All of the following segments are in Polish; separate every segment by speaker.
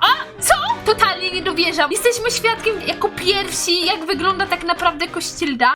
Speaker 1: A, co? Totalnie nie dowierzam. Jesteśmy świadkiem jako pierwsi, jak wygląda tak naprawdę Kościelda.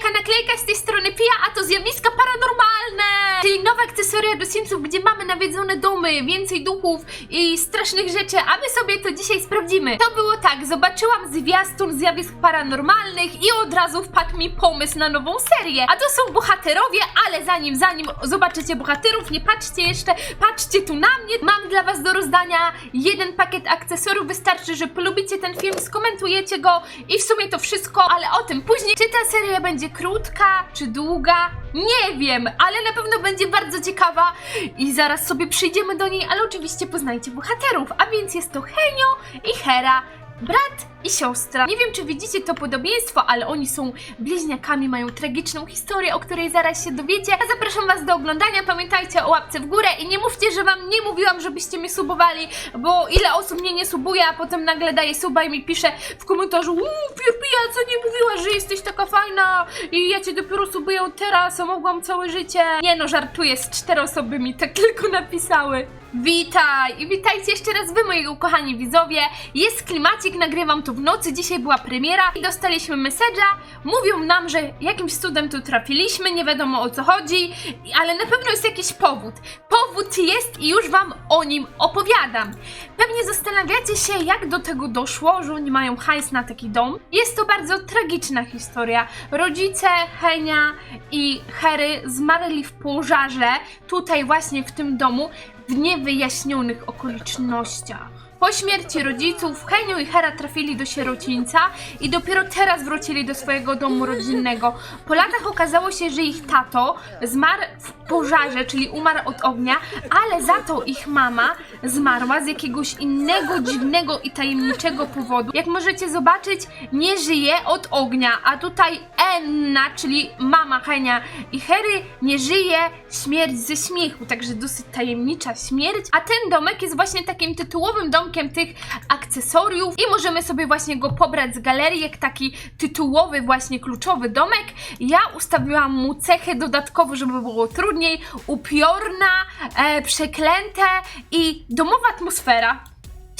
Speaker 1: Hejka, naklejka z tej strony Pia, a to zjawiska paranormalne! Czyli nowe akcesoria do Simsów, gdzie mamy nawiedzone domy, więcej duchów i strasznych rzeczy, a my sobie to dzisiaj sprawdzimy. To było tak, zobaczyłam zwiastun zjawisk paranormalnych i od razu wpadł mi pomysł na nową serię. A to są bohaterowie, ale zanim, zanim zobaczycie bohaterów, nie patrzcie jeszcze, patrzcie tu na mnie. Mam dla was do rozdania jeden pakiet akcesoriów, wystarczy, że polubicie ten film, skomentujecie go i w sumie to wszystko, ale o tym później. Czy ta seria będzie krótka, czy długa? Nie wiem, ale na pewno będzie bardzo ciekawa. I zaraz sobie przyjdziemy do niej, ale oczywiście poznajcie bohaterów, a więc jest to Henio i Hera, brat i siostra. Nie wiem, czy widzicie to podobieństwo, ale oni są bliźniakami, mają tragiczną historię, o której zaraz się dowiecie. Ja zapraszam was do oglądania, pamiętajcie o łapce w górę i nie mówcie, że wam nie mówiłam, żebyście mnie subowali, bo ile osób mnie nie subuje, a potem nagle daje suba i mi pisze w komentarzu Uuu, Pirpija, co nie mówiłaś, że jesteś taka fajna i ja cię dopiero subuję teraz, a mogłam całe życie. Nie no, żartuję, z cztery osoby mi tak tylko napisały. Witaj i witajcie jeszcze raz wy moi ukochani widzowie. Jest klimacik, nagrywam to w nocy, dzisiaj była premiera i dostaliśmy message'a. Mówią nam, że jakimś cudem tu trafiliśmy, nie wiadomo o co chodzi, ale na pewno jest jakiś powód. Powód jest i już wam o nim opowiadam. Pewnie zastanawiacie się, jak do tego doszło, że oni mają hajs na taki dom. Jest to bardzo tragiczna historia. Rodzice Henia i Hery zmarli w pożarze, tutaj właśnie w tym domu, w niewyjaśnionych okolicznościach. Po śmierci rodziców Henio i Hera trafili do sierocińca i dopiero teraz wrócili do swojego domu rodzinnego. Po latach okazało się, że ich tato zmarł w pożarze, czyli umarł od ognia, ale za to ich mama zmarła z jakiegoś innego, dziwnego i tajemniczego powodu. Jak możecie zobaczyć, nie żyje od ognia, a tutaj Enna, czyli mama Henia i Hery, nie żyje śmierć ze śmiechu, także dosyć tajemnicza śmierć. A ten domek jest właśnie takim tytułowym domkiem tych akcesoriów i możemy sobie właśnie go pobrać z galerii, jak taki tytułowy, właśnie kluczowy domek. Ja ustawiłam mu cechy dodatkowo, żeby było trudniej, upiorna, e, przeklęte i domowa atmosfera.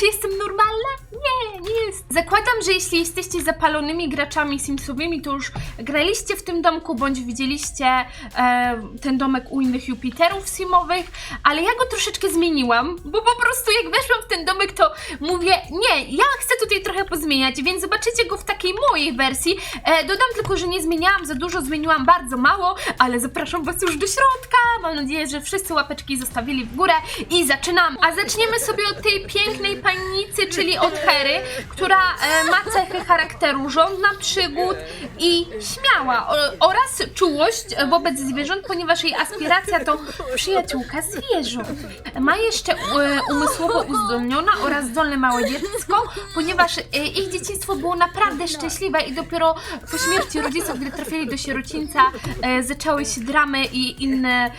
Speaker 1: Czy jestem normalna? Nie, nie jest. Zakładam, że jeśli jesteście zapalonymi graczami simsowymi, to już graliście w tym domku, bądź widzieliście e, ten domek u innych Jupiterów simowych, ale ja go troszeczkę zmieniłam, bo po prostu jak weszłam w ten domek, to mówię, nie, ja chcę tutaj trochę pozmieniać, więc zobaczycie go w takiej mojej wersji. E, dodam tylko, że nie zmieniałam za dużo, zmieniłam bardzo mało, ale zapraszam was już do środka. Mam nadzieję, że wszyscy łapeczki zostawili w górę i zaczynamy. A zaczniemy sobie od tej pięknej pannicy, czyli od Hery, która e, ma cechy charakteru żądna przygód i śmiała oraz czułość wobec zwierząt, ponieważ jej aspiracja to przyjaciółka zwierząt. Ma jeszcze e, umysłowo uzdolniona oraz zdolne małe dziecko, ponieważ e, ich dzieciństwo było naprawdę szczęśliwe i dopiero po śmierci rodziców, gdy trafili do sierocińca, zaczęły się dramy i inne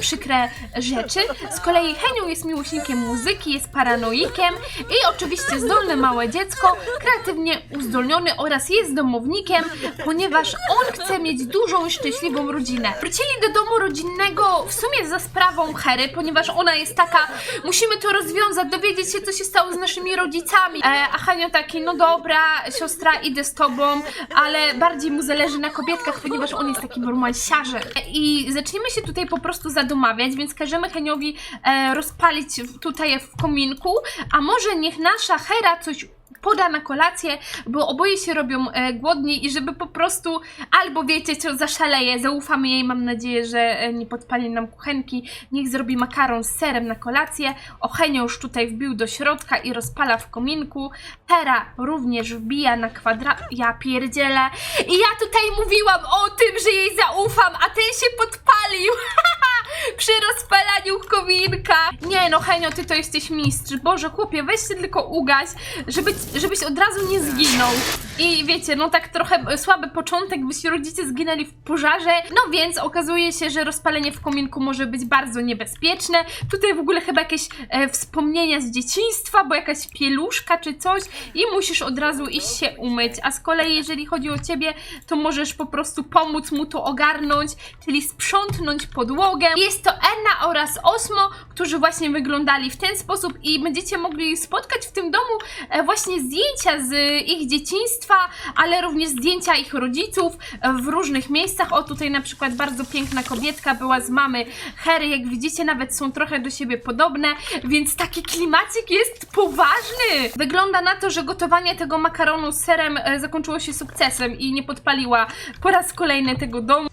Speaker 1: przykre rzeczy. Z kolei Heniu jest miłośnikiem muzyki, jest paranoikiem i oczywiście zdolne małe dziecko, kreatywnie uzdolniony oraz jest domownikiem, ponieważ on chce mieć dużą i szczęśliwą rodzinę. Wrócili do domu rodzinnego w sumie za sprawą Hery, ponieważ ona jest taka, musimy to rozwiązać, dowiedzieć się co się stało z naszymi rodzicami. E, a Henio taki, no dobra, siostra, idę z tobą, ale bardziej mu zależy na kobietkach, ponieważ on jest takim romansiarzem. E, I zaczniemy się tutaj po prostu zadomawiać, więc każemy Heniowi e, rozpalić tutaj w kominku, a może niech nasza Hera coś poda na kolację, bo oboje się robią e, głodni i żeby po prostu albo wiecie co, zaszaleje, zaufamy jej, mam nadzieję, że e, nie podpali nam kuchenki, niech zrobi makaron z serem na kolację, Ochenio już tutaj wbił do środka i rozpala w kominku, Hera również wbija na kwadrat, ja pierdzielę i ja tutaj mówiłam o tym, że jej zaufam, a ten się podpalił przy rozpalaniu kominka. Nie no, Henio, ty to jesteś mistrz. Boże, chłopie, weź się tylko ugaś, żeby, żebyś od razu nie zginął. I wiecie, no tak trochę słaby początek, by się rodzice zginęli w pożarze. No więc okazuje się, że rozpalenie w kominku może być bardzo niebezpieczne. Tutaj w ogóle chyba jakieś e, wspomnienia z dzieciństwa, bo jakaś pieluszka czy coś i musisz od razu iść się umyć. A z kolei, jeżeli chodzi o ciebie, to możesz po prostu pomóc mu to ogarnąć, czyli sprzątnąć podłogę. Jest to Enna oraz Osmo, którzy właśnie wyglądali w ten sposób i będziecie mogli spotkać w tym domu e, właśnie zdjęcia z ich dzieciństwa, ale również zdjęcia ich rodziców e, w różnych miejscach. O, tutaj na przykład bardzo piękna kobietka była z mamy Hery, jak widzicie, nawet są trochę do siebie podobne, więc taki klimacik jest poważny. Wygląda na to, że gotowanie tego makaronu z serem e, zakończyło się sukcesem i nie podpaliła po raz kolejny tego domu.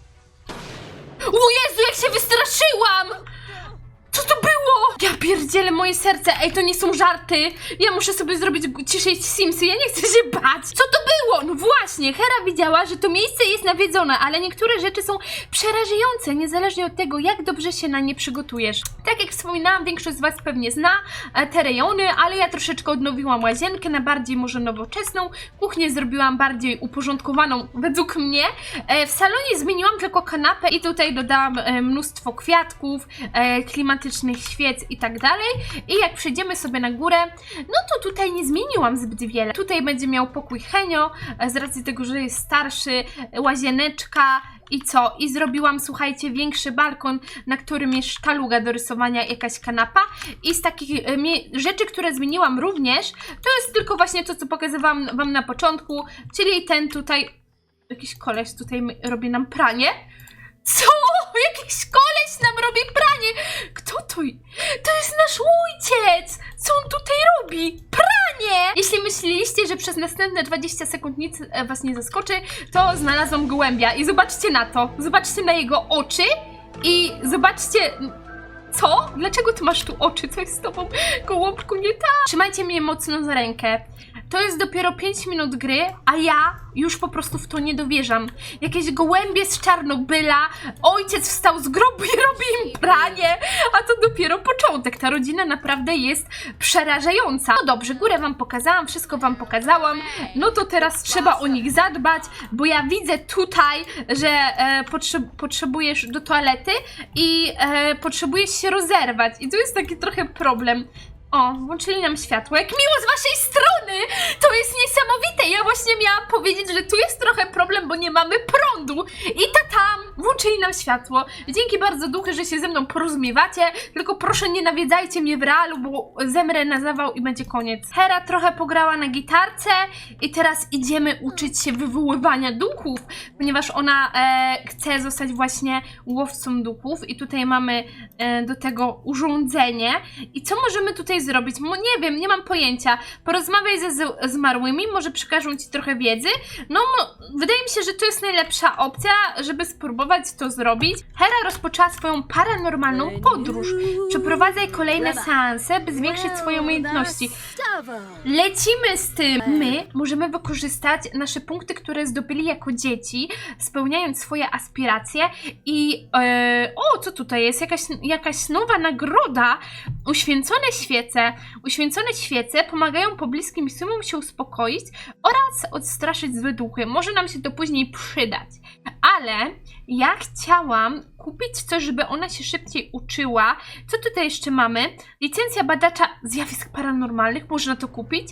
Speaker 1: O Jezu, jak się wystraszyłam! Moje serce, ej, to nie są żarty. Ja muszę sobie zrobić ciszej Simsy, ja nie chcę się bać. Co to było? No właśnie, Hera widziała, że to miejsce jest nawiedzone, ale niektóre rzeczy są przerażające, niezależnie od tego, jak dobrze się na nie przygotujesz. Tak jak wspominałam, większość z Was pewnie zna e, te rejony, ale ja troszeczkę odnowiłam łazienkę na bardziej może nowoczesną. Kuchnię zrobiłam bardziej uporządkowaną według mnie. E, w salonie zmieniłam tylko kanapę i tutaj dodałam e, mnóstwo kwiatków, klimatycznych świec i tak dalej. I jak przejdziemy sobie na górę, no to tutaj nie zmieniłam zbyt wiele. Tutaj będzie miał pokój Henio, e, z racji tego, że jest starszy, e, łazieneczka, i co? I zrobiłam, słuchajcie, większy balkon, na którym jest sztaluga do rysowania, jakaś kanapa. I z takich e, rzeczy, które zmieniłam również, to jest tylko właśnie to, co pokazywałam Wam na początku, czyli ten tutaj. Jakiś koleś tutaj robi nam pranie. Co? Jakiś koleś nam robi pranie! Kto to? To jest nasz ojciec! Co on tutaj robi? Pranie! Jeśli myśleliście, że przez następne 20 sekund nic e, was nie zaskoczy, to znalazłam gołębia i zobaczcie na to. Zobaczcie na jego oczy i zobaczcie... Co? Dlaczego ty masz tu oczy? Co jest z tobą, gołąbku? Nie tak! Trzymajcie mnie mocno za rękę. To jest dopiero 5 minut gry, a ja już po prostu w to nie dowierzam. Jakieś gołębie z Czarnobyla, ojciec wstał z grobu i robi im pranie, a to dopiero początek. Ta rodzina naprawdę jest przerażająca. No dobrze, górę wam pokazałam, wszystko wam pokazałam, no to teraz trzeba o nich zadbać, bo ja widzę tutaj, że e, potrze potrzebujesz do toalety i e, potrzebujesz się rozerwać i tu jest taki trochę problem. O, włączyli nam światło. Jak miło z waszej strony! To jest niesamowite! Ja właśnie miałam powiedzieć, że tu jest trochę problem, bo nie mamy prądu. I ta tam! Włączyli nam światło. Dzięki bardzo duchy, że się ze mną porozumiewacie. Tylko proszę nie nawiedzajcie mnie w realu, bo zemrę na zawał i będzie koniec. Hera trochę pograła na gitarce i teraz idziemy uczyć się wywoływania duchów, ponieważ ona e, chce zostać właśnie łowcą duchów i tutaj mamy e, do tego urządzenie. I co możemy tutaj zrobić? Mo, nie wiem, nie mam pojęcia. Porozmawiaj ze zmarłymi, może przekażą ci trochę wiedzy. No, wydaje mi się, że to jest najlepsza opcja, żeby spróbować to zrobić. Hera rozpoczęła swoją paranormalną podróż. Przeprowadzaj kolejne seanse, by zwiększyć swoje umiejętności. Lecimy z tym. My możemy wykorzystać nasze punkty, które zdobyli jako dzieci, spełniając swoje aspiracje i e, o, co tutaj jest? Jakaś, jakaś nowa nagroda. Uświęcone świece. Uświęcone świece pomagają pobliskim sumom się uspokoić oraz odstraszyć złe duchy. Może nam się to później przydać. Ale ja chciałam kupić coś, żeby ona się szybciej uczyła. Co tutaj jeszcze mamy? Licencja badacza zjawisk paranormalnych, można to kupić.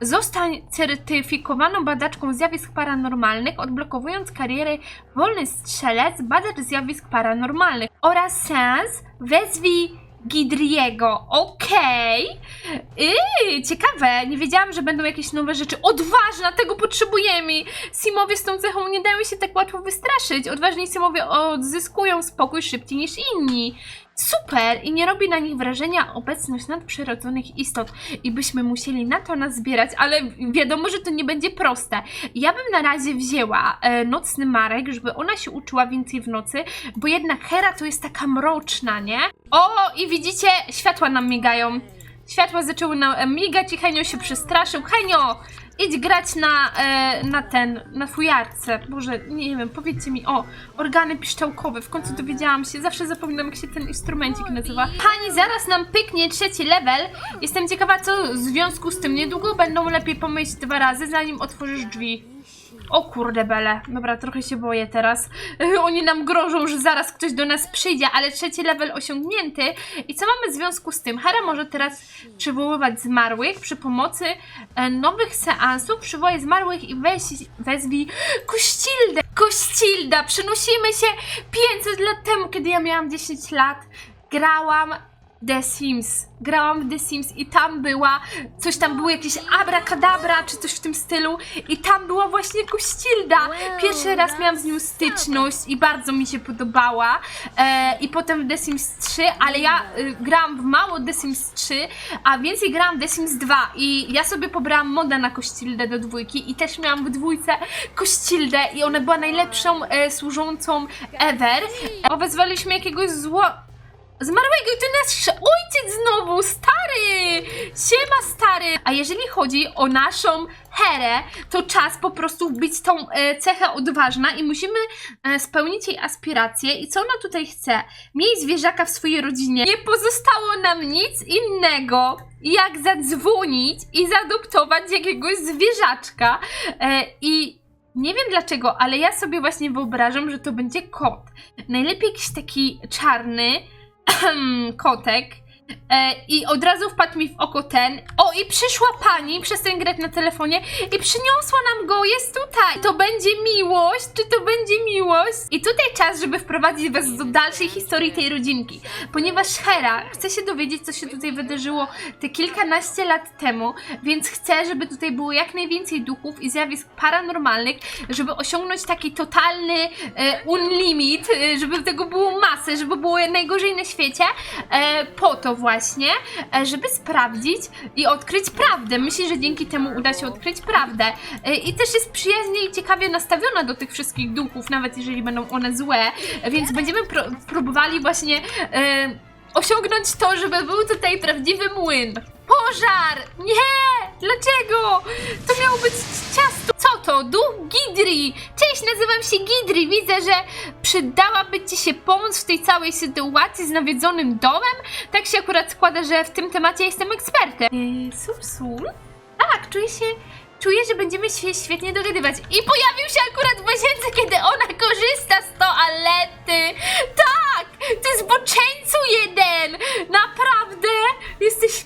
Speaker 1: Zostań certyfikowaną badaczką zjawisk paranormalnych, odblokowując karierę wolny strzelec, badacz zjawisk paranormalnych oraz seans wezwij Gidriego. Okej. Yy, ciekawe. Nie wiedziałam, że będą jakieś nowe rzeczy. Odważna, tego potrzebujemy. Simowie z tą cechą nie dają się tak łatwo wystraszyć. Odważni Simowie odzyskują spokój szybciej niż inni. Super! I nie robi na nich wrażenia obecność nadprzyrodzonych istot. I byśmy musieli na to nas zbierać, ale wiadomo, że to nie będzie proste. Ja bym na razie wzięła e, nocny Marek, żeby ona się uczyła więcej w nocy, bo jednak Hera to jest taka mroczna, nie? O, i widzicie, światła nam migają. Światła zaczęły na, migać i Henio się przestraszył. Henio, idź grać na, e, na ten, na fujarce. Boże, nie wiem, powiedzcie mi, o, organy piszczałkowe, w końcu dowiedziałam się, zawsze zapominam jak się ten instrumencik nazywa. Pani, zaraz nam pyknie trzeci level. Jestem ciekawa, co w związku z tym. Niedługo będą lepiej pomyśleć dwa razy, zanim otworzysz drzwi. O kurde bele, dobra, trochę się boję teraz. Oni nam grożą, że zaraz ktoś do nas przyjdzie, ale trzeci level osiągnięty. I co mamy w związku z tym? Hera może teraz przywoływać zmarłych przy pomocy e, nowych seansów. Przywołaj zmarłych i weź, wezwij Kościldę. Kościlda, przenosimy się 500 lat temu, kiedy ja miałam 10 lat. Grałam The Sims. Grałam w The Sims i tam była, coś tam było jakieś abracadabra, czy coś w tym stylu i tam była właśnie Kościlda. Pierwszy raz miałam z nią styczność i bardzo mi się podobała. E, I potem w The Sims 3, ale ja y, grałam w mało The Sims 3, a więcej grałam w The Sims 2 i ja sobie pobrałam modę na Kościldę do dwójki i też miałam w dwójce Kościldę i ona była najlepszą e, służącą ever. E, wezwaliśmy jakiegoś zło... Zmarłego i to nasz ojciec znowu, stary! Siema stary! A jeżeli chodzi o naszą Herę, to czas po prostu wbić tą e, cechę odważna i musimy e, spełnić jej aspiracje. I co ona tutaj chce? Miej zwierzaka w swojej rodzinie. Nie pozostało nam nic innego, jak zadzwonić i zaadoptować jakiegoś zwierzaczka. E, I nie wiem dlaczego, ale ja sobie właśnie wyobrażam, że to będzie kot. Najlepiej jakiś taki czarny, kotek. E, I od razu wpadł mi w oko ten. O, i przyszła pani, przestań grać na telefonie i przyniosła nam go, jest tutaj. To będzie miłość, czy to będzie miłość? I tutaj czas, żeby wprowadzić was do dalszej historii tej rodzinki. Ponieważ Hera chce się dowiedzieć, co się tutaj wydarzyło te kilkanaście lat temu, więc chce, żeby tutaj było jak najwięcej duchów i zjawisk paranormalnych, żeby osiągnąć taki totalny e, unlimit, e, żeby tego było masę, żeby było najgorzej na świecie, e, po to właśnie, e, żeby sprawdzić i odkryć prawdę. Myślę, że dzięki temu uda się odkryć prawdę. E, I też jest przyjaźnie i ciekawie nastawiona do tych wszystkich duchów, nawet jeżeli będą one złe, więc będziemy pró próbowali właśnie e, osiągnąć to, żeby był tutaj prawdziwy młyn. Pożar! Nie! Dlaczego? To miało być ciasto. Co to? Duch Gidri! Cześć, nazywam się Gidri. Widzę, że przydałaby Ci się pomoc w tej całej sytuacji z nawiedzonym domem. Tak się akurat składa, że w tym temacie jestem ekspertem. Yy, sul, sul? Tak, czuję się... Czuję, że będziemy się świetnie dogadywać. I pojawił się akurat w łazience, kiedy ona korzysta z toalety. Tak! To jest boczeńcu jeden! Naprawdę! Jesteś...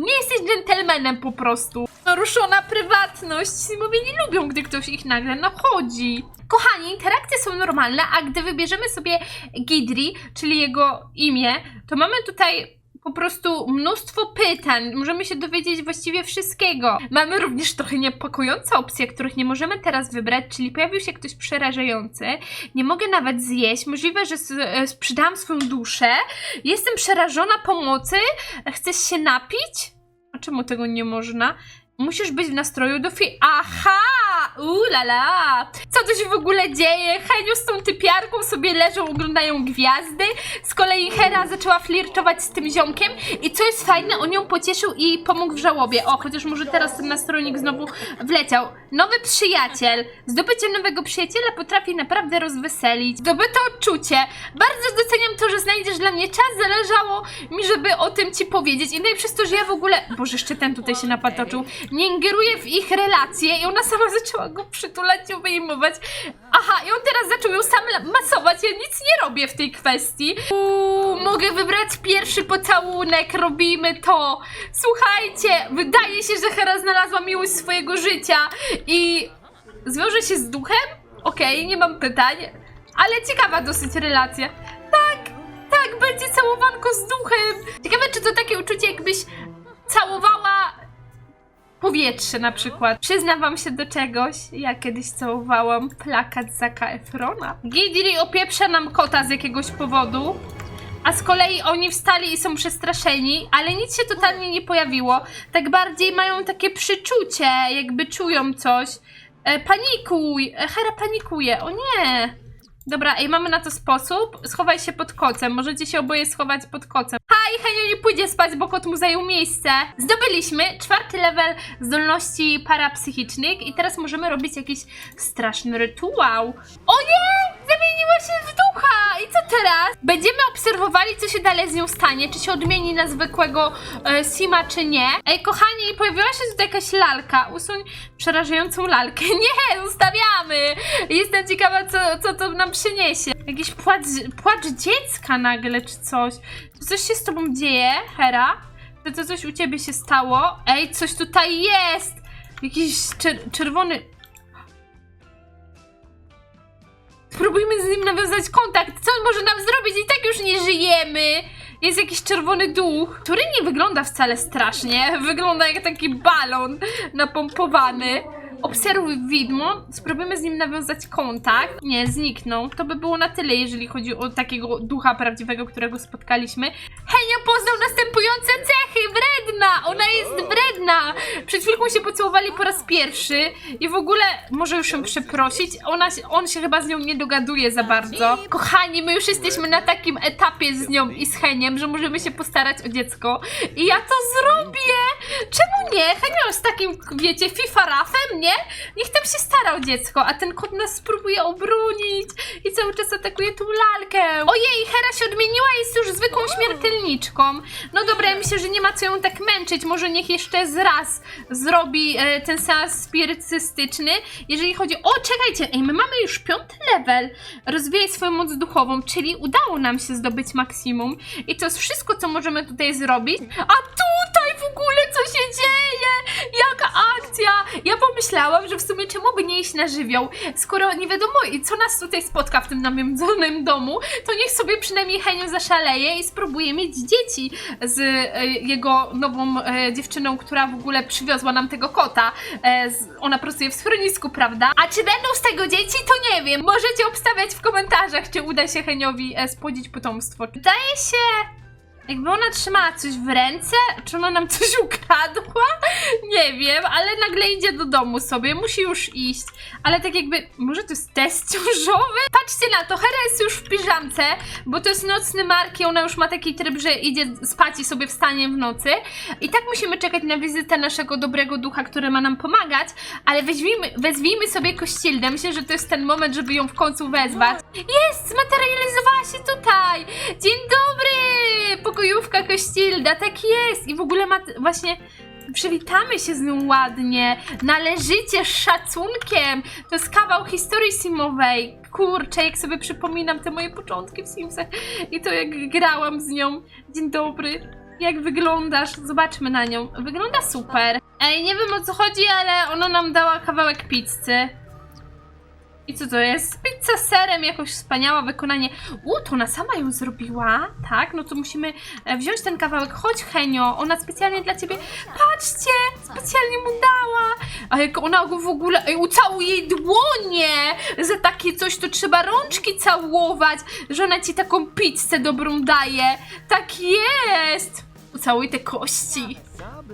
Speaker 1: Nie jesteś dżentelmenem po prostu. Naruszona prywatność. Simowie nie lubią, gdy ktoś ich nagle nachodzi. Kochani, interakcje są normalne, a gdy wybierzemy sobie Gidri, czyli jego imię, to mamy tutaj po prostu mnóstwo pytań. Możemy się dowiedzieć właściwie wszystkiego. Mamy również trochę niepokojące opcje, których nie możemy teraz wybrać, czyli pojawił się ktoś przerażający. Nie mogę nawet zjeść. Możliwe, że e, sprzedałam swoją duszę. Jestem przerażona pomocy. Chcesz się napić? A czemu tego nie można? Musisz być w nastroju do fi... Aha! Ulala! Co tu się w ogóle dzieje? Heniu z tą typiarką sobie leżą, oglądają gwiazdy. Z kolei Hera zaczęła flirtować z tym ziomkiem. I co jest fajne, on ją pocieszył i pomógł w żałobie. O, chociaż może teraz ten nastrojnik znowu wleciał. Nowy przyjaciel. Zdobycie nowego przyjaciela potrafi naprawdę rozweselić. Zdobyte odczucie. Bardzo doceniam to, że znajdziesz dla mnie czas. Zależało mi, żeby o tym ci powiedzieć. I no i przez to, że ja w ogóle... Boże, jeszcze ten tutaj się napatoczył. Nie ingeruję w ich relacje i ona sama zaczęła go przytulać i obejmować. Aha, i on teraz zaczął ją sam masować. Ja nic nie robię w tej kwestii. Uuu, mogę wybrać pierwszy pocałunek. Robimy to. Słuchajcie, wydaje się, że Hera znalazła miłość swojego życia i zwiąże się z duchem? Okej, nie mam pytań, ale ciekawa dosyć relacja. Tak, tak, będzie całowanko z duchem. Ciekawe, czy to takie uczucie, jakbyś całowała powietrze na przykład. Przyznam wam się do czegoś. Ja kiedyś całowałam plakat Zaka Efrona. Gidri opieprza nam kota z jakiegoś powodu. A z kolei oni wstali i są przestraszeni, ale nic się totalnie nie pojawiło. Tak bardziej mają takie przyczucie, jakby czują coś. E, panikuj! E, Hera panikuje. O nie! Dobra, ej, mamy na to sposób. Schowaj się pod kocem. Możecie się oboje schować pod kocem. i Henio nie pójdzie spać, bo kot mu zajął miejsce. Zdobyliśmy czwarty level zdolności parapsychicznych i teraz możemy robić jakiś straszny rytuał. O nie! Zamieniła się w ducha! I co teraz? Będziemy obserwowali, co się dalej z nią stanie. Czy się odmieni na zwykłego e, Sima, czy nie. Ej, kochani, pojawiła się tutaj jakaś lalka. Usuń przerażającą lalkę. Nie, zostawiamy! Jestem ciekawa, co, co to nam przyniesie. Jakiś płacz, płacz dziecka nagle, czy coś. Coś się z tobą dzieje, Hera? Czy to coś u ciebie się stało? Ej, coś tutaj jest! Jakiś czer czerwony... Spróbujmy z nim nawiązać kontakt. Co on może nam zrobić? I tak już nie żyjemy. Jest jakiś czerwony duch, który nie wygląda wcale strasznie. Wygląda jak taki balon napompowany. Obserwuj widmo, spróbujmy z nim nawiązać kontakt. Nie, zniknął. To by było na tyle, jeżeli chodzi o takiego ducha prawdziwego, którego spotkaliśmy. Henio poznał następujące cechy! Wredna! Ona jest wredna! Przed chwilką się pocałowali po raz pierwszy i w ogóle może już ją przeprosić. Ona, on się chyba z nią nie dogaduje za bardzo. Kochani, my już jesteśmy na takim etapie z nią i z Heniem, że możemy się postarać o dziecko. I ja to zrobię! Czemu nie? Henio jest takim, wiecie, fifarafem, nie? Niech tam się stara o dziecko, a ten kot nas spróbuje obronić i cały czas atakuje tą lalkę. Ojej, Hera się odmieniła, jest już zwykłą śmiertelniczką. No dobra, ja myślę, że nie ma co ją tak męczyć. Może niech jeszcze z raz zrobi e, ten seans spirycystyczny. Jeżeli chodzi... O, czekajcie, ej, my mamy już piąty level. Rozwijaj swoją moc duchową, czyli udało nam się zdobyć maksimum. I to jest wszystko, co możemy tutaj zrobić. A tutaj w ogóle co się dzieje? Jaka akcja? Ja pomyślałam, że w sumie czemu by nie iść na żywioł, skoro nie wiadomo co nas tutaj spotka w tym nawiedzonym domu, to niech sobie przynajmniej Henio zaszaleje i spróbuje mieć dzieci z e, jego nową e, dziewczyną, która w ogóle przywiozła nam tego kota. E, z, ona pracuje w schronisku, prawda? A czy będą z tego dzieci, to nie wiem. Możecie obstawiać w komentarzach, czy uda się Heniowi e, spłodzić potomstwo. Wydaje się, jakby ona trzymała coś w ręce, czy ona nam coś ukradła? Nie wiem, ale nagle idzie do domu sobie, musi już iść. Ale tak jakby, może to jest test ciążowy? Patrzcie na to, Hera jest już w piżamce, bo to jest nocny mark i ona już ma taki tryb, że idzie spać i sobie wstanie w nocy. I tak musimy czekać na wizytę naszego dobrego ducha, który ma nam pomagać, ale weźmijmy, wezwijmy sobie Kościeldę. Myślę, że to jest ten moment, żeby ją w końcu wezwać. Jest! Zmaterializowała się tutaj! Dzień dobry! Pokojówka Kościelda, tak jest! I w ogóle ma właśnie... Przywitamy się z nią ładnie, należycie, z szacunkiem. To jest kawał historii simowej. Kurczę, jak sobie przypominam te moje początki w Simsach i to jak grałam z nią. Dzień dobry. Jak wyglądasz? Zobaczmy na nią. Wygląda super. Ej, nie wiem o co chodzi, ale ona nam dała kawałek pizzy. I co to jest? Pizza z serem, jakoś wspaniała wykonanie. U, to ona sama ją zrobiła, tak? No to musimy e, wziąć ten kawałek. Chodź, Henio, ona specjalnie dla ciebie. Patrzcie, specjalnie mu dała. A jak ona go w ogóle. Ej, jej dłonie! Za takie coś to trzeba rączki całować, że ona ci taką pizzę dobrą daje. Tak jest! Ucałuj te kości.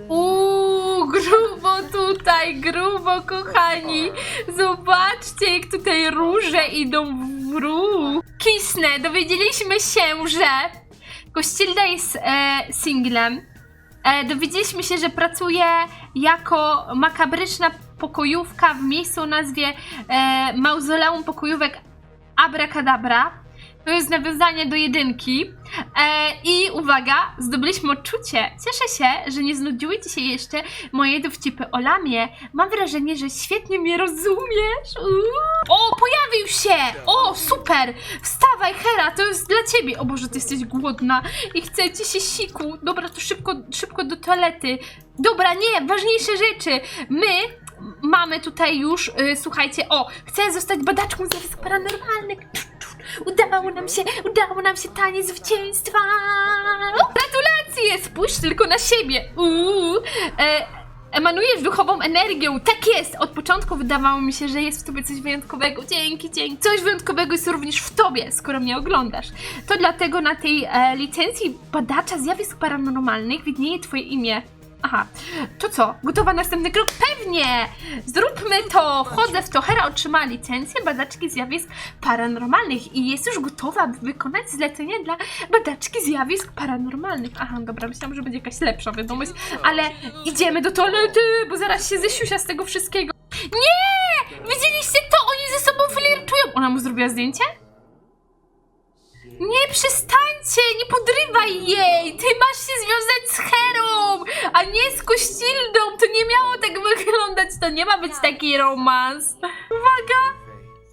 Speaker 1: Uuu, grubo tutaj, grubo, kochani. Zobaczcie, jak tutaj róże idą w ruch. Kisnę, dowiedzieliśmy się, że Kościelda jest e, singlem. E, dowiedzieliśmy się, że pracuje jako makabryczna pokojówka w miejscu o nazwie e, Mauzoleum Pokojówek Abracadabra. To jest nawiązanie do jedynki. E, I uwaga, zdobyliśmy odczucie. Cieszę się, że nie znudziły Ci się jeszcze moje dowcipy o lamie. Mam wrażenie, że świetnie mnie rozumiesz. Uuu. O, pojawił się! O, super! Wstawaj, Hera, to jest dla Ciebie. O Boże, Ty jesteś głodna i chce Ci się siku. Dobra, to szybko, szybko do toalety. Dobra, nie, ważniejsze rzeczy. My mamy tutaj już, y, słuchajcie, o, chcę zostać badaczką zjawisk paranormalnych. Udało nam się, udało nam się taniec zwycięstwa! Gratulacje! Spójrz tylko na siebie! Uuu, e, emanujesz duchową energią. Tak jest! Od początku wydawało mi się, że jest w tobie coś wyjątkowego. Dzięki, dzięki. Coś wyjątkowego jest również w tobie, skoro mnie oglądasz. To dlatego na tej e, licencji badacza zjawisk paranormalnych widnieje twoje imię. Aha, to co? Gotowa następny krok? Pewnie! Zróbmy to! Wchodzę w to. Hera otrzymała licencję badaczki zjawisk paranormalnych i jest już gotowa, by wykonać zlecenie dla badaczki zjawisk paranormalnych. Aha, dobra, myślałam, że będzie jakaś lepsza wiadomość, ale idziemy do toalety, bo zaraz się zesiusia z tego wszystkiego. Nie! Widzieliście to? Oni ze sobą flirtują! Ona mu zrobiła zdjęcie? Nie przestańcie, nie podrywaj jej! Ty masz się związać z Herą, a nie z Kościldą! To nie miało tak wyglądać, to nie ma być taki romans. Uwaga!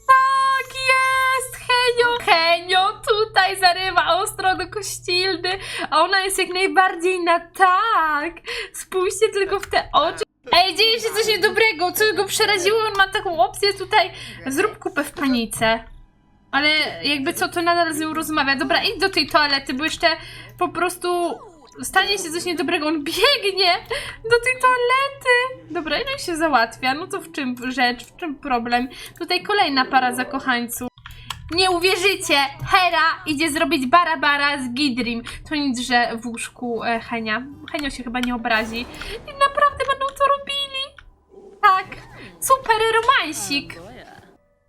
Speaker 1: Tak jest! Henio! Henio tutaj zarywa ostro do Kościldy, a ona jest jak najbardziej na tak! Spójrzcie tylko w te oczy. Ej, dzieje się coś niedobrego, co go przeraziło, on ma taką opcję tutaj. Zrób kupę w panice. Ale jakby co, to nadal z nią rozmawia. Dobra, idź do tej toalety, bo jeszcze po prostu stanie się coś niedobrego. On biegnie do tej toalety. Dobra, no i się załatwia. No to w czym rzecz, w czym problem? Tutaj kolejna para zakochańców. Nie uwierzycie! Hera idzie zrobić bara-bara z Gidrim. To nic, że w łóżku e, Henia. Henio się chyba nie obrazi. I naprawdę będą to robili. Tak. Super romansik.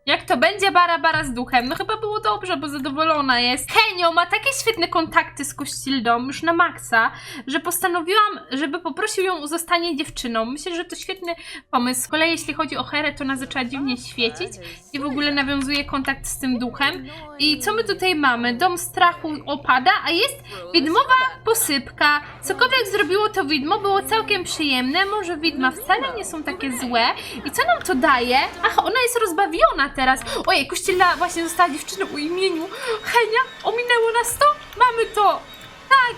Speaker 1: Jak to będzie bara bara z duchem? No chyba było dobrze, bo zadowolona jest. Henio ma takie świetne kontakty z Kościldą, już na maksa, że postanowiłam, żeby poprosił ją o zostanie dziewczyną. Myślę, że to świetny pomysł. Z kolei jeśli chodzi o Herę, to ona zaczęła dziwnie świecić i w ogóle nawiązuje kontakt z tym duchem. I co my tutaj mamy? Dom strachu opada, a jest widmowa posypka. Cokolwiek zrobiło to widmo, było całkiem przyjemne. Może widma wcale nie są takie złe. I co nam to daje? Ach, ona jest rozbawiona teraz. Ojej, Kościelna właśnie została dziewczyną o imieniu Henia. Ominęło nas to? Mamy to. Tak.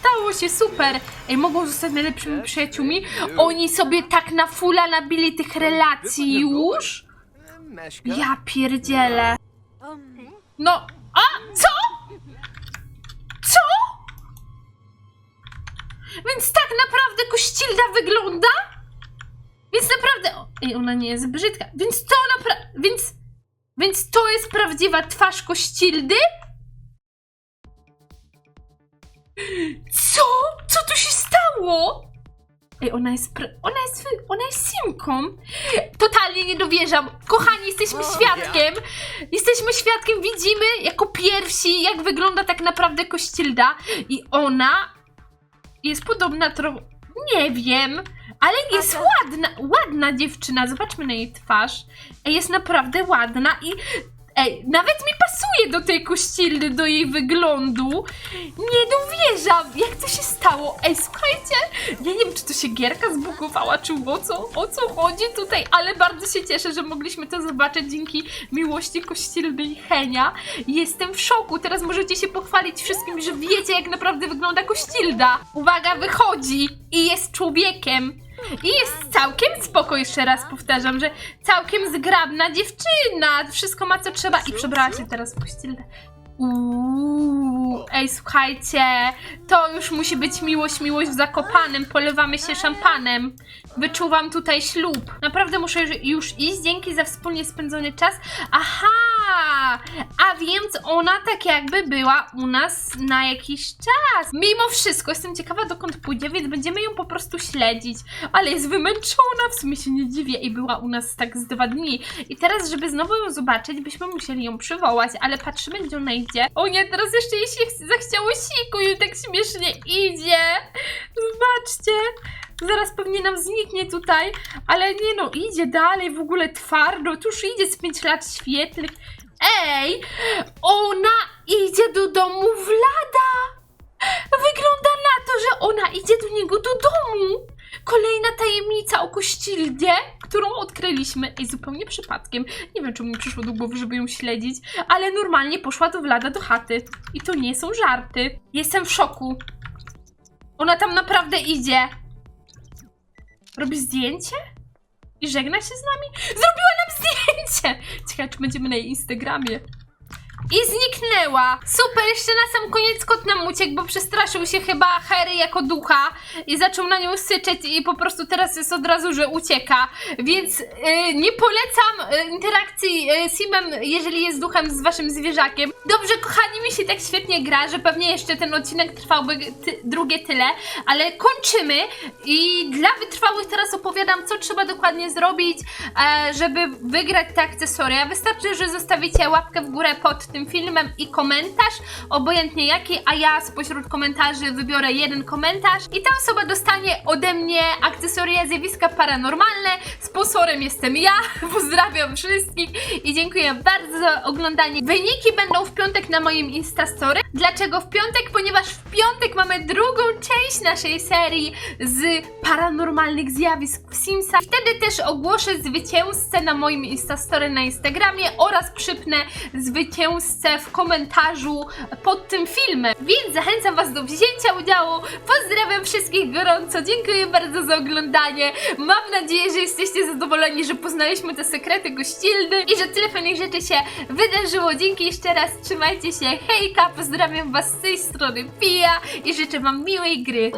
Speaker 1: Stało się super. Ej, mogą zostać najlepszymi przyjaciółmi. Oni sobie tak na fula nabili tych relacji już. Ja pierdzielę. No, a co? Co? Więc tak naprawdę Kościlda wygląda? Więc naprawdę. Ej, ona nie jest brzydka. Więc to naprawdę. Więc. Więc to jest prawdziwa twarz Kościldy? Co? Co tu się stało? Ej, ona jest. Pra... Ona jest. Ona jest Simką. Totalnie nie dowierzam. Kochani, jesteśmy świadkiem. Jesteśmy świadkiem, widzimy jako pierwsi, jak wygląda tak naprawdę Kościlda. I ona jest podobna trochę. Nie wiem, ale jest ładna, ładna dziewczyna. Zobaczmy na jej twarz. Ej, Jest naprawdę ładna i. Ej, nawet mi pasuje do tej kościlny, do jej wyglądu. Nie dowierzam, jak to się stało. Ej, słuchajcie, ja nie wiem, czy to się gierka zbukowała, czy o co, o co chodzi tutaj, ale bardzo się cieszę, że mogliśmy to zobaczyć dzięki miłości kościelny i Henia. Jestem w szoku, teraz możecie się pochwalić wszystkim, że wiecie, jak naprawdę wygląda kościlda. Uwaga, wychodzi i jest człowiekiem. I jest całkiem spoko, jeszcze raz powtarzam, że całkiem zgrabna dziewczyna. Wszystko ma co trzeba i przebrała się teraz w kościelę. Uuu, ej, słuchajcie, to już musi być miłość, miłość w Zakopanem, polewamy się szampanem. Wyczuwam tutaj ślub. Naprawdę muszę już iść, dzięki za wspólnie spędzony czas. Aha, a więc ona tak jakby była u nas na jakiś czas. Mimo wszystko, jestem ciekawa dokąd pójdzie, więc będziemy ją po prostu śledzić. Ale jest wymęczona, w sumie się nie dziwię i była u nas tak z dwa dni. I teraz, żeby znowu ją zobaczyć, byśmy musieli ją przywołać, ale patrzymy, gdzie ona idzie. O nie, teraz jeszcze jej się ch- zachciało siku i tak śmiesznie idzie. Zobaczcie. Zaraz pewnie nam zniknie tutaj, ale nie no, idzie dalej w ogóle twardo, tuż idzie z 5 lat świetlnych. Ej, ona idzie do domu Vlada! Wygląda na to, że ona idzie do niego do domu! Kolejna tajemnica o Kościldzie, którą odkryliśmy. Ej, zupełnie przypadkiem. Nie wiem, czemu mi przyszło do głowy, żeby ją śledzić, ale normalnie poszła do Vlada do chaty. I to nie są żarty. Jestem w szoku. Ona tam naprawdę idzie. Robi zdjęcie? I żegna się z nami? Zrobiła nam zdjęcie! Ciekawe, czy będziemy na jej Instagramie. I zniknęła. Super, jeszcze na sam koniec kot nam uciekł, bo przestraszył się chyba Harry jako ducha i zaczął na nią syczeć i po prostu teraz jest od razu, że ucieka. Więc y, nie polecam y, interakcji y, Simem, jeżeli jest duchem z waszym zwierzakiem. Dobrze, kochani, mi się tak świetnie gra, że pewnie jeszcze ten odcinek trwałby ty, drugie tyle, ale kończymy i dla wytrwałych teraz opowiadam, co trzeba dokładnie zrobić, e, żeby wygrać te akcesoria. Wystarczy, że zostawicie łapkę w górę pod tym filmem i komentarz, obojętnie jaki, a ja spośród komentarzy wybiorę jeden komentarz i ta osoba dostanie ode mnie akcesoria zjawiska paranormalne. Sponsorem jestem ja. Pozdrawiam wszystkich i dziękuję bardzo za oglądanie. Wyniki będą w piątek na moim Instastory. Dlaczego w piątek? Ponieważ w piątek mamy drugą część naszej serii z paranormalnych zjawisk w Simsa. Wtedy też ogłoszę zwycięzcę na moim Instastory na Instagramie oraz przypnę zwycięzcę w komentarzu pod tym filmem. Więc zachęcam Was do wzięcia udziału. Pozdrawiam wszystkich gorąco. Dziękuję bardzo za oglądanie. Mam nadzieję, że jesteście zadowoleni, że poznaliśmy te sekrety gościlny i że tyle fajnych rzeczy się wydarzyło. Dzięki jeszcze raz. Trzymajcie się. Hejka. Pozdrawiam Was z tej strony Pia i życzę Wam miłej gry.